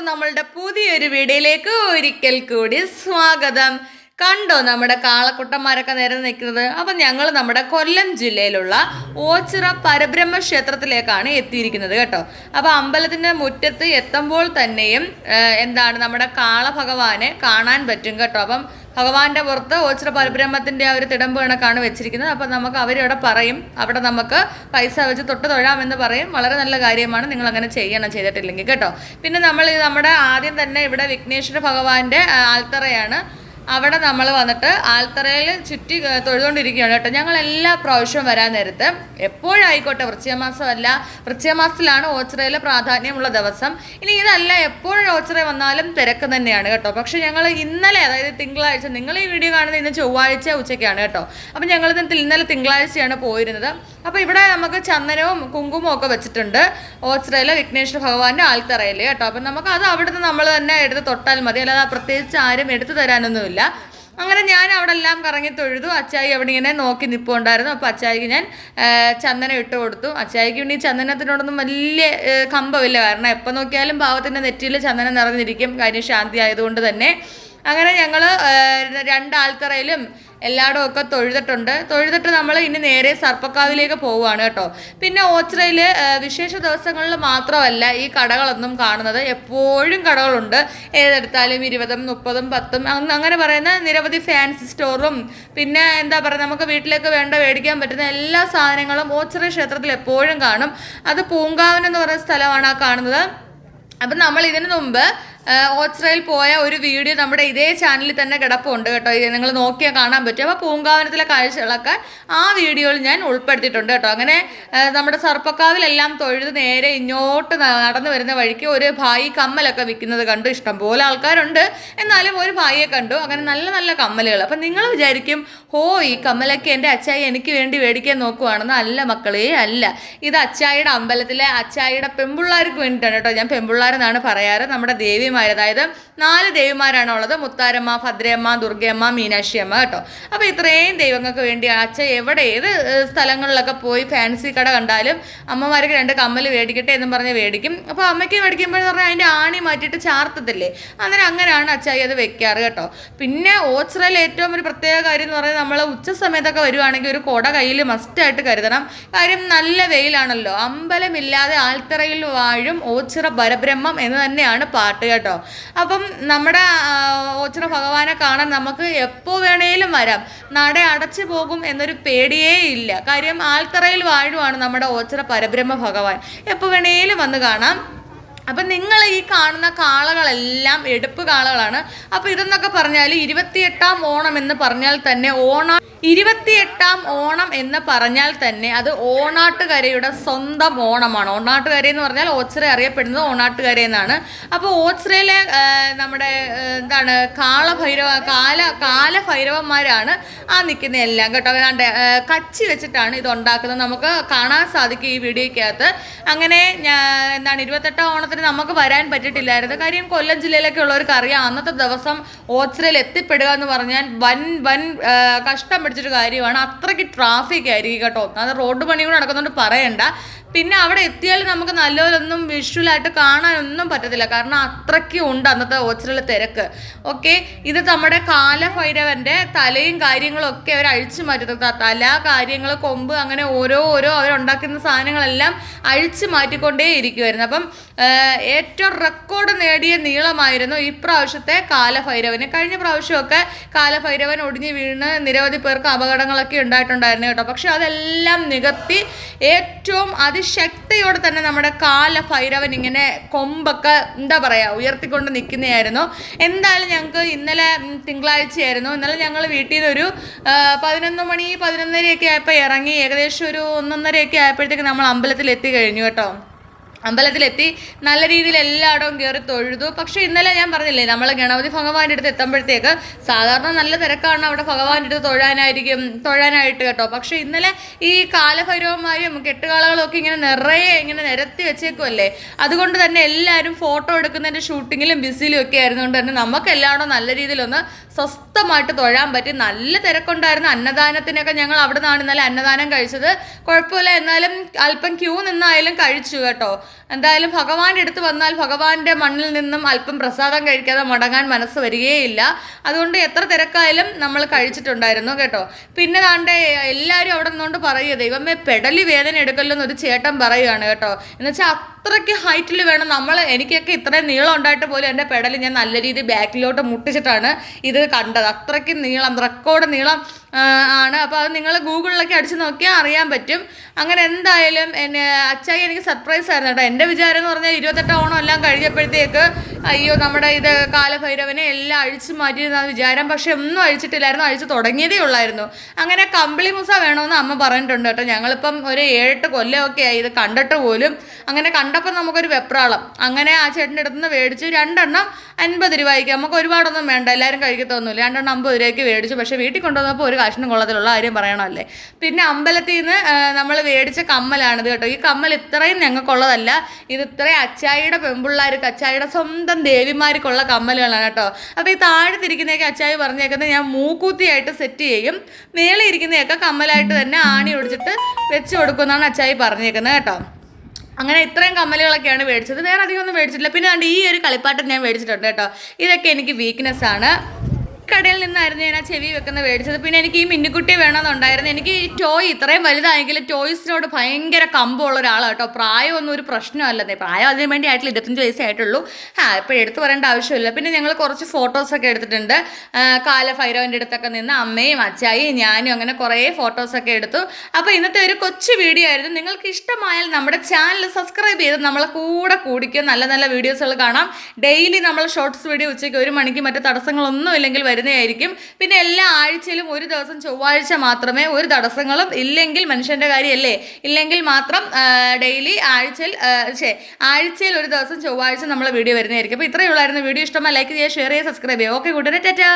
എല്ലാവർക്കും നമ്മളുടെ പുതിയൊരു വീഡിയോയിലേക്ക് ഒരിക്കൽ കൂടി സ്വാഗതം. കണ്ടോ നമ്മുടെ കാളക്കുട്ടന്മാരൊക്കെ നേരെ നിൽക്കുന്നത്? അപ്പം ഞങ്ങൾ നമ്മുടെ കൊല്ലം ജില്ലയിലുള്ള ഓച്ചിറ പരബ്രഹ്മ ക്ഷേത്രത്തിലേക്കാണ് എത്തിയിരിക്കുന്നത് കേട്ടോ. അപ്പോൾ അമ്പലത്തിന്റെ മുറ്റത്ത് എത്തുമ്പോൾ തന്നെയും എന്താണ് നമ്മുടെ കാള ഭഗവാനെ കാണാൻ പറ്റും കേട്ടോ. അപ്പം ഭഗവാന്റെ പുറത്ത് ഓച്ചിറ പരബ്രഹ്മത്തിന്റെ ആ ഒരു തിടമ്പ് കണക്കാണ് വെച്ചിരിക്കുന്നത്. അപ്പൊ നമുക്ക് അവരവിടെ പറയും. അവിടെ നമുക്ക് പൈസ വെച്ച് തൊട്ട് തൊഴാമെന്ന് പറയും. വളരെ നല്ല കാര്യമാണ്. നിങ്ങൾ അങ്ങനെ ചെയ്യണം. ചെയ്തിട്ടില്ലെങ്കിൽ കേട്ടോ. പിന്നെ നമ്മൾ നമ്മുടെ ആദ്യം തന്നെ ഇവിടെ വിഘ്നേശ്വര ഭഗവാന്റെ ആൽത്തറയാണ്. അവിടെ നമ്മൾ വന്നിട്ട് ആൽത്തറയിൽ ചുറ്റി തൊഴുതുകൊണ്ടിരിക്കുകയാണ് കേട്ടോ. ഞങ്ങൾ എല്ലാ പ്രാവശ്യവും വരാൻ നേരത്ത്. എപ്പോഴായിക്കോട്ടെ വൃശ്ചികമാസമല്ല വൃശ്ചികമാസത്തിലാണ് വൃശ്ചിക ഓച്ചിറയിലെ പ്രാധാന്യമുള്ള ദിവസം. ഇനി ഇതല്ല എപ്പോഴും ഓച്ചിറ വന്നാലും തിരക്ക് തന്നെയാണ് കേട്ടോ. പക്ഷെ ഞങ്ങൾ ഇന്നലെ അതായത് തിങ്കളാഴ്ച നിങ്ങൾ ഈ വീഡിയോ കാണുന്നത് ഇന്ന് ചൊവ്വാഴ്ച ഉച്ചയ്ക്കാണ് കേട്ടോ. അപ്പം ഞങ്ങൾ ഇന്നലെ തിങ്കളാഴ്ചയാണ് പോയിരുന്നത്. അപ്പോൾ ഇവിടെ നമുക്ക് ചന്ദനവും കുങ്കുമവും ഒക്കെ വെച്ചിട്ടുണ്ട്. ഓച്ചിറയിലെ വിഘ്നേശ്വര ഭഗവാന്റെ ആൽത്തറയിൽ കേട്ടോ. അപ്പം നമുക്ക് അത് അവിടുന്ന് നമ്മൾ തന്നെ എടുത്ത് തൊട്ടാൽ മതി. അല്ലാതെ പ്രത്യേകിച്ച് ആരും എടുത്തു തരാനൊന്നുമില്ല. അങ്ങനെ ഞാൻ അവിടെ എല്ലാം കറങ്ങി തൊഴുതു. അച്ചായി അവിടെ ഇങ്ങനെ നോക്കി നിൽപ്പുണ്ടായിരുന്നു അപ്പോൾ അച്ചായിക്ക് ഞാൻ ചന്ദനം ഇട്ട് കൊടുത്തു. അച്ചായിക്ക് പിന്നെ ഈ ചന്ദനത്തിനോടൊന്നും വലിയ കമ്പമില്ല. കാരണം എപ്പോൾ നോക്കിയാലും പാവത്തിന്റെ നെറ്റിയിൽ ചന്ദനം നിറഞ്ഞിരിക്കും. കാര്യം ശാന്തി ആയതുകൊണ്ട് തന്നെ. അങ്ങനെ ഞങ്ങൾ രണ്ട് ആൽത്തറയിലും എല്ലായിടും ഒക്കെ തൊഴുതിട്ടുണ്ട്. തൊഴുതിട്ട് നമ്മൾ ഇനി നേരെ സർപ്പക്കാവിലേക്ക് പോവുകയാണ് കേട്ടോ. പിന്നെ ഓച്ചിറയിൽ വിശേഷ ദിവസങ്ങളിൽ മാത്രമല്ല ഈ കടകളൊന്നും കാണുന്നത്. എപ്പോഴും കടകളുണ്ട്. ഏതെടുത്താലും ഇരുപതും മുപ്പതും പത്തും അങ്ങ് അങ്ങനെ പറയുന്ന നിരവധി ഫാൻസി സ്റ്റോറും പിന്നെ എന്താ പറയുക നമുക്ക് വീട്ടിലേക്ക് വേണ്ട മേടിക്കാൻ പറ്റുന്ന എല്ലാ സാധനങ്ങളും ഓച്ചിറ ക്ഷേത്രത്തിൽ എപ്പോഴും കാണും. അത് പൂങ്കാവൻ എന്ന് പറയുന്ന സ്ഥലമാണ് ആ കാണുന്നത്. അപ്പം നമ്മൾ ഇതിനു മുമ്പ് ഓച്ചിറയിൽ പോയ ഒരു വീഡിയോ നമ്മുടെ ഇതേ ചാനലിൽ തന്നെ കിടപ്പുണ്ട് കേട്ടോ. ഇത് നിങ്ങൾ നോക്കിയാൽ കാണാൻ പറ്റും. അപ്പോൾ പൂങ്കാവനത്തിലെ കാഴ്ചകളൊക്കെ ആ വീഡിയോയിൽ ഞാൻ ഉൾപ്പെടുത്തിയിട്ടുണ്ട് കേട്ടോ. അങ്ങനെ നമ്മുടെ സർപ്പക്കാവിലെല്ലാം തൊഴുത് നേരെ ഇങ്ങോട്ട് നടന്നു വരുന്ന വഴിക്ക് ഒരു ഭായി കമ്മലൊക്കെ വിൽക്കുന്നത് കണ്ടു. ഇഷ്ടംപോലെ ആൾക്കാരുണ്ട്. എന്നാലും ഒരു ഭായിയെ കണ്ടു. അങ്ങനെ നല്ല നല്ല കമ്മലുകൾ. അപ്പം നിങ്ങൾ വിചാരിക്കും ഹോ ഈ കമ്മലൊക്കെ എന്റെ അച്ചായി എനിക്ക് വേണ്ടി മേടിക്കാൻ നോക്കുവാണെന്ന്. അല്ല മക്കളെ അല്ല. ഇത് അച്ചായിയുടെ അമ്പലത്തിലെ അച്ചായിയുടെ പെമ്പിള്ളാർക്ക് വേണ്ടിയിട്ടാണ് കേട്ടോ. ഞാൻ പെമ്പിള്ളാരെന്നാണ് പറയാറ്. നമ്മുടെ ദേവിമാർ അതായത് നാല് ദേവിമാരാണ് ഉള്ളത് മുത്താരമ്മ ഭദ്രയമ്മ ദുർഗയമ്മ മീനാക്ഷിയമ്മ കേട്ടോ. അപ്പോൾ ഇത്രയും ദൈവങ്ങൾക്ക് വേണ്ടി അച്ഛൻ എവിടെ ഏത് സ്ഥലങ്ങളിലൊക്കെ പോയി ഫാൻസി കട കണ്ടാലും അമ്മമാർക്ക് രണ്ട് കമ്മൽ മേടിക്കട്ടെ എന്നും പറഞ്ഞ് മേടിക്കും അപ്പോൾ അമ്മയ്ക്ക് മേടിക്കുമ്പോഴെന്ന് പറഞ്ഞാൽ അതിന്റെ ആണി മാറ്റിയിട്ട് ചാർത്തത്തില്ലേ? അന്നേരം അങ്ങനെയാണ് അച്ചായി അത് വെക്കാറ് കേട്ടോ. പിന്നെ ഓച്ചിറയിൽ ഏറ്റവും ഒരു പ്രത്യേക കാര്യം എന്ന് പറഞ്ഞാൽ നമ്മൾ ഉച്ച സമയത്തൊക്കെ വരുവാണെങ്കിൽ ഒരു കുട കയ്യിൽ മസ്റ്റായിട്ട് കരുതണം. കാര്യം നല്ല വെയിലാണല്ലോ. അമ്പലമില്ലാതെ ആൽത്തറയിൽ വാഴും ഓച്ചിറ പരബ്രഹ്മം എന്ന് തന്നെയാണ് പാട്ട് കേട്ടോ. അപ്പം നമ്മുടെ ഓച്ചിറ ഭഗവാനെ കാണാൻ നമുക്ക് എപ്പോൾ വേണേലും വരാം. നട അടച്ചു പോകും എന്നൊരു പേടിയേ ഇല്ല. കാര്യം ആൽത്തറയിൽ വാഴുവാണ് നമ്മുടെ ഓച്ചിറ പരബ്രഹ്മ ഭഗവാൻ. എപ്പോൾ വേണേലും വന്ന് കാണാം. അപ്പം നിങ്ങൾ ഈ കാണുന്ന കാളകളെല്ലാം എടുപ്പ് കാളകളാണ്. അപ്പോൾ ഇതെന്നൊക്കെ പറഞ്ഞാൽ ഇരുപത്തിയെട്ടാം ഓണം എന്ന് പറഞ്ഞാൽ തന്നെ ഓണ ഇരുപത്തിയെട്ടാം ഓണം എന്ന് പറഞ്ഞാൽ തന്നെ അത് ഓണാട്ടുകരയുടെ സ്വന്തം ഓണമാണ്. ഓണാട്ടുകര എന്ന് പറഞ്ഞാൽ ഓച്ചിറ അറിയപ്പെടുന്നത് ഓണാട്ടുകര എന്നാണ്. അപ്പോൾ ഓച്ചിറയിലെ നമ്മുടെ എന്താണ് കാളഭൈരവ കാല കാലഭൈരവന്മാരാണ് ആ നിൽക്കുന്ന എല്ലാം കേട്ടോ. ഏതാണ്ട് കച്ചി വെച്ചിട്ടാണ് ഇത് ഉണ്ടാക്കുന്നത്. നമുക്ക് കാണാൻ സാധിക്കും ഈ വീഡിയോയ്ക്കകത്ത്. അങ്ങനെ എന്താണ് ഇരുപത്തെട്ടാം ഓണത്തിന് നമുക്ക് വരാൻ പറ്റിയിട്ടില്ലായിരുന്നു. കാര്യം കൊല്ലം ജില്ലയിലൊക്കെ ഉള്ളവർക്ക് അറിയാം അന്നത്തെ ദിവസം ഓച്ചിറയിൽ എത്തിപ്പെടുക എന്ന് പറഞ്ഞാൽ വൻ വൻ കഷ്ടം പിടിച്ചൊരു കാര്യമാണ്. അത്രയ്ക്ക് ട്രാഫിക് ആയിരിക്കും കേട്ടോ. അത് റോഡ് പണി കൂടെ നടക്കുന്നതുകൊണ്ട് പറയണ്ട. പിന്നെ അവിടെ എത്തിയാൽ നമുക്ക് നല്ലവരൊന്നും വിഷ്വലായിട്ട് കാണാനൊന്നും പറ്റത്തില്ല. കാരണം അത്രയ്ക്കും ഉണ്ട് അന്നത്തെ ഓച്ചിറയിലെ തിരക്ക്. ഓക്കെ ഇത് നമ്മുടെ കാലഭൈരവന്റെ തലയും കാര്യങ്ങളും ഒക്കെ അവർ അഴിച്ചു മാറ്റുന്നത്. തല കാര്യങ്ങൾ കൊമ്പ് അങ്ങനെ ഓരോ ഓരോ അവരുണ്ടാക്കുന്ന സാധനങ്ങളെല്ലാം അഴിച്ചു മാറ്റിക്കൊണ്ടേ ഇരിക്കുമായിരുന്നു അപ്പം ഏറ്റവും റെക്കോർഡ് നേടിയ നീളമായിരുന്നു ഇപ്രാവശ്യത്തെ കാലഭൈരവന്. കഴിഞ്ഞ പ്രാവശ്യമൊക്കെ കാലഭൈരവൻ ഒടിഞ്ഞു വീണ് നിരവധി പേർക്ക് അപകടങ്ങളൊക്കെ ഉണ്ടായിട്ടുണ്ടായിരുന്നു കേട്ടോ. പക്ഷെ അതെല്ലാം നികത്തി ഏറ്റവും അതിശക്തിയോടെ തന്നെ നമ്മുടെ കാല ഭൈരവൻ ഇങ്ങനെ കൊമ്പൊക്കെ എന്താ പറയുക ഉയർത്തിക്കൊണ്ട് നിൽക്കുന്നതായിരുന്നു. എന്തായാലും ഞങ്ങൾക്ക് ഇന്നലെ തിങ്കളാഴ്ചയായിരുന്നു. ഇന്നലെ ഞങ്ങൾ വീട്ടിൽ നിന്ന് ഒരു പതിനൊന്ന് മണി പതിനൊന്നരയൊക്കെ ആയപ്പോൾ ഇറങ്ങി. ഏകദേശം ഒരു ഒന്നൊന്നരയൊക്കെ ആയപ്പോഴത്തേക്ക് നമ്മൾ അമ്പലത്തിൽ എത്തി കഴിഞ്ഞു കേട്ടോ. അമ്പലത്തിലെത്തി നല്ല രീതിയിൽ എല്ലായിടവും കയറി തൊഴുതു. പക്ഷേ ഇന്നലെ ഞാൻ പറഞ്ഞില്ലേ നമ്മൾ ഗണപതി ഭഗവാന്റെ അടുത്ത് എത്തുമ്പോഴത്തേക്ക് സാധാരണ നല്ല തിരക്കാണ് അവിടെ ഭഗവാന്റെ അടുത്ത് തൊഴാനായിരിക്കും തൊഴാനായിട്ട് കേട്ടോ. പക്ഷേ ഇന്നലെ ഈ കാലഭൈരവന്മാരും കെട്ടുകാളകളും ഒക്കെ ഇങ്ങനെ നിറയെ ഇങ്ങനെ നിരത്തി വെച്ചേക്കുമല്ലേ അതുകൊണ്ട് തന്നെ എല്ലാവരും ഫോട്ടോ എടുക്കുന്നതിന്റെ ഷൂട്ടിങ്ങിലും ബിസിയിലും ഒക്കെ ആയിരുന്നുകൊണ്ട് തന്നെ നമുക്ക് എല്ലായിടവും നല്ല രീതിയിലൊന്ന് സ്വസ്ഥമായിട്ട് തൊഴാൻ പറ്റി. നല്ല തിരക്കുണ്ടായിരുന്നു. അന്നദാനത്തിനൊക്കെ ഞങ്ങൾ അവിടെ നിന്നാണ് ഇന്നലെ അന്നദാനം കഴിച്ചത്. കുഴപ്പമില്ല. എന്നാലും അല്പം ക്യൂ നിന്നായാലും കഴിച്ചു കേട്ടോ. എന്തായാലും ഭഗവാന്റെ അടുത്ത് വന്നാൽ ഭഗവാന്റെ മണ്ണിൽ നിന്നും അല്പം പ്രസാദം കഴിക്കാതെ മടങ്ങാൻ മനസ്സ് വരികയില്ല. അതുകൊണ്ട് എത്ര തിരക്കായാലും നമ്മൾ കഴിച്ചിട്ടുണ്ടായിരുന്നു കേട്ടോ. പിന്നെ താണ്ടെ എല്ലാവരും അവിടെ നിന്നുകൊണ്ട് പറയുക ദൈവമേ പെടലി വേദന എടുക്കല്ലോ ഒരു ചേട്ടൻ പറയുകയാണ് കേട്ടോ. എന്നുവെച്ചാൽ അത്രയ്ക്ക് ഹൈറ്റിൽ വേണം നമ്മൾ എനിക്കൊക്കെ ഇത്രയും നീളം ഉണ്ടായിട്ട് പോലും എന്റെ പെടൽ ഞാൻ നല്ല രീതിയിൽ ബാക്കിലോട്ട് മുട്ടിച്ചിട്ടാണ് ഇത് കണ്ടത്. അത്രയ്ക്ക് നീളം റെക്കോർഡ് നീളം ആണ്. അപ്പോൾ അത് നിങ്ങൾ ഗൂഗിളിലൊക്കെ അടിച്ച് നോക്കിയാൽ അറിയാൻ പറ്റും. അങ്ങനെ എന്തായാലും എന്നെ അച്ചായി എനിക്ക് സർപ്രൈസ് ആയിരുന്നു കേട്ടോ. എന്റെ വിചാരം എന്ന് പറഞ്ഞാൽ ഇരുപത്തെട്ട് ഓണം എല്ലാം കഴിഞ്ഞപ്പോഴത്തേക്ക് അയ്യോ നമ്മുടെ ഇത് കാലഭൈരവനെ എല്ലാം അഴിച്ചു മാറ്റിയിരുന്ന വിചാരം. പക്ഷെ ഒന്നും അഴിച്ചിട്ടില്ലായിരുന്നു. അഴിച്ചു തുടങ്ങിയതേ ഉള്ളായിരുന്നു. അങ്ങനെ കമ്പിളി മുസ വേണമെന്ന് അമ്മ പറഞ്ഞിട്ടുണ്ട് കേട്ടോ. ഞങ്ങളിപ്പം ഒരു ഏഴെട്ട് കൊല്ലമൊക്കെ ആയി ഇത് കണ്ടിട്ട് പോലും. അങ്ങനെ കണ്ടപ്പോൾ നമുക്കൊരു വെപ്രാളം. അങ്ങനെ ആ ചേട്ടന്റെ അടുത്ത് നിന്ന് മേടിച്ചു രണ്ടെണ്ണം അൻപത് രൂപയ്ക്ക്. നമുക്ക് ഒരുപാടൊന്നും വേണ്ട. എല്ലാവരും കഴിക്കത്തൊന്നുമില്ല. രണ്ടെണ്ണം അമ്പത് രൂപയ്ക്ക് മേടിച്ചു. പക്ഷേ വീട്ടിൽ കൊണ്ടുവന്നപ്പോൾ ഒരു കഷ്ണം കൊള്ളത്തിലുള്ള കാര്യം പറയണമല്ലേ? പിന്നെ അമ്പലത്തിൽ നിന്ന് നമ്മൾ മേടിച്ച കമ്മലാണിത് കേട്ടോ. ഈ കമ്മൽ ഇത്രയും ഞങ്ങൾക്കുള്ളതല്ല. ഇത് ഇത്രയും അച്ചായിയുടെ പെമ്പിള്ളാർക്ക് അച്ചായിയുടെ സ്വന്തം ദേവിമാർക്കുള്ള കമ്മലുകളാണ് കേട്ടോ. അപ്പോൾ ഈ താഴത്തിരിക്കുന്നതൊക്കെ അച്ചായി പറഞ്ഞേക്കുന്നത് ഞാൻ മൂക്കൂത്തിയായിട്ട് സെറ്റ് ചെയ്യും. മേളി ഇരിക്കുന്നതൊക്കെ കമ്മലായിട്ട് തന്നെ ആണി ഒടിച്ചിട്ട് വെച്ച് കൊടുക്കുമെന്നാണ് അച്ചായി പറഞ്ഞേക്കുന്നത് കേട്ടോ. അങ്ങനെ ഇത്രയും കമ്മലുകളൊക്കെയാണ് മേടിച്ചത്. വേറെ അധികം ഒന്നും മേടിച്ചിട്ടില്ല. പിന്നെ ഈ ഒരു കളിപ്പാട്ടം ഞാൻ മേടിച്ചിട്ടുണ്ട് കേട്ടോ. ഇതൊക്കെ എനിക്ക് വീക്ക്നെസ് ആണ്. കടയിൽ നിന്നായിരുന്നു ഞാൻ ആ ചെവി വെക്കുന്ന മേടിച്ചത്. പിന്നെ എനിക്ക് ഈ മിന്നിക്കുട്ടി വേണമെന്നുണ്ടായിരുന്നു. എനിക്ക് ഈ ടോയ് ഇത്രയും വലുതായെങ്കിൽ ടോയ്സിനോട് ഭയങ്കര കമ്പമുള്ള ഒരാളാണ് കേട്ടോ പ്രായമൊന്നും ഒരു പ്രശ്നമല്ലേ പ്രായം അതിന് വേണ്ടി ആയിട്ടില്ല. ഇരുപത്തഞ്ച് വയസ്സേ ആയിട്ടുള്ളൂ. ആ ഇപ്പോൾ എടുത്തു പറയേണ്ട ആവശ്യമില്ല. പിന്നെ ഞങ്ങൾ കുറച്ച് ഫോട്ടോസൊക്കെ എടുത്തിട്ടുണ്ട്. കാല ഭൈരവന്റെ അടുത്തൊക്കെ നിന്ന് അമ്മയും അച്ചായും ഞാനും അങ്ങനെ കുറേ ഫോട്ടോസൊക്കെ എടുത്തു. അപ്പോൾ ഇന്നത്തെ ഒരു കൊച്ചു വീഡിയോ ആയിരുന്നു. നിങ്ങൾക്ക് ഇഷ്ടമായാൽ നമ്മുടെ ചാനൽ സബ്സ്ക്രൈബ് ചെയ്ത് നമ്മളെ കൂടെ കൂടിക്കും. നല്ല നല്ല വീഡിയോസുകൾ കാണാം. ഡെയിലി നമ്മൾ ഷോർട്സ് വീഡിയോ ഉച്ചയ്ക്ക് ഒരു മണിക്ക് മറ്റു തടസ്സങ്ങളൊന്നും ഇല്ലെങ്കിൽ വരുന്നതായിരിക്കും. പിന്നെ എല്ലാ ആഴ്ചയിലും ഒരു ദിവസം ചൊവ്വാഴ്ച മാത്രമേ ഒരു തടസ്സങ്ങളും ഇല്ലെങ്കിൽ മനുഷ്യന്റെ കാര്യമല്ലേ? ഇല്ലെങ്കിൽ മാത്രം ഡെയിലി ആഴ്ചയിൽ ശേ ആഴ്ചയിൽ ഒരു ദിവസം ചൊവ്വാഴ്ച നമ്മൾ വീഡിയോ വരുന്നതായിരിക്കും. അപ്പോൾ ഇത്രയേ ഉള്ളായിരുന്നു. വീഡിയോ ഇഷ്ടമായി ലൈക്ക് ചെയ്യുക ഷെയർ ചെയ്യുക സബ്സ്ക്രൈബ് ചെയ്യുക. ഓക്കെ കൂട്ടുകാരെ ടാറ്റാ.